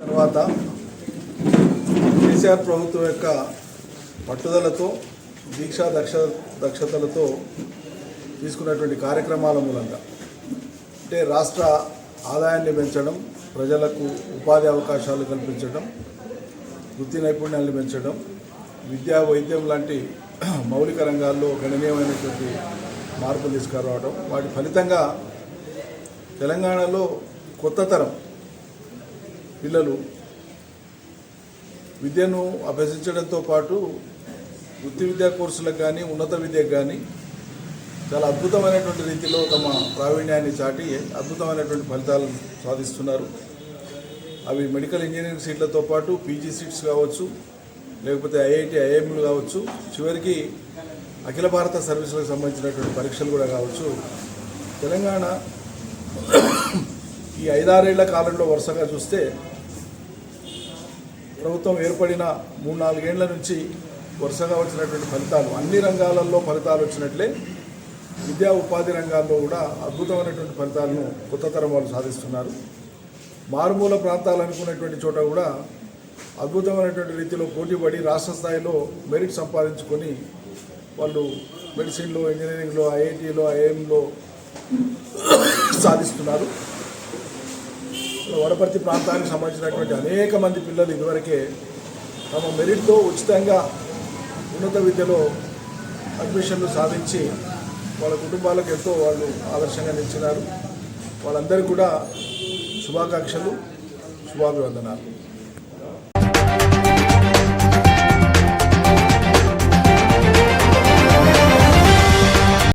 తర్వాత కేసీఆర్ ప్రభుత్వం యొక్క పట్టుదలతో దీక్షా దక్ష దక్షతలతో తీసుకున్నటువంటి కార్యక్రమాల మూలంగా. అంటే రాష్ట్ర ఆదాయాన్ని పెంచడం ప్రజలకు ఉపాధి అవకాశాలు కల్పించడం వృత్తి నైపుణ్యాలను పెంచడం విద్యా వైద్యం లాంటి మౌలిక రంగాల్లో గణనీయమైనటువంటి మార్పులు తీసుకురావడం వాటి ఫలితంగా తెలంగాణలో కొత్త తరం పిల్లలు విద్యను అభ్యసించడంతో పాటు వృత్తి విద్యా కోర్సులకు కానీ ఉన్నత విద్యకు కానీ చాలా అద్భుతమైనటువంటి రీతిలో తమ ప్రావీణ్యాన్ని చాటి అద్భుతమైనటువంటి ఫలితాలు సాధిస్తున్నారు. అవి మెడికల్ ఇంజనీరింగ్ సీట్లతో పాటు పీజీ సీట్స్ కావచ్చు లేకపోతే ఐఐటి ఐఐఎంలు కావచ్చు చివరికి అఖిల భారత సర్వీసులకు సంబంధించినటువంటి పరీక్షలు కూడా కావచ్చు. తెలంగాణ ఈ ఐదారేళ్ళ కాలంలో వరుసగా చూస్తే ప్రభుత్వం ఏర్పడిన మూడు నాలుగేళ్ళ నుంచి వరుసగా వచ్చినటువంటి ఫలితాలు అన్ని రంగాలలో ఫలితాలు వచ్చినట్లే విద్యా ఉపాధి రంగాల్లో కూడా అద్భుతమైనటువంటి ఫలితాలను కొత్త తరం వాళ్ళు సాధిస్తున్నారు. మారుమూల ప్రాంతాలు అనుకున్నటువంటి చోట కూడా అద్భుతమైనటువంటి రీతిలో పోటీపడి రాష్ట్ర స్థాయిలో మెరిట్ సంపాదించుకొని వాళ్ళు మెడిసిన్లో ఇంజనీరింగ్లో ఐఐటీలో ఐఎంలో సాధిస్తున్నారు. వడపర్తి ప్రాంతానికి సంబంధించినటువంటి అనేక మంది పిల్లలు ఇదివరకే తమ మెరిట్తో ఉచితంగా ఉన్నత విద్యలో అడ్మిషన్లు సాధించి వాళ్ళ కుటుంబాలకు ఎంతో వాళ్ళు ఆదర్శంగా నిలిచినారు. వాళ్ళందరికీ కూడా శుభాకాంక్షలు శుభాభివందనాలు.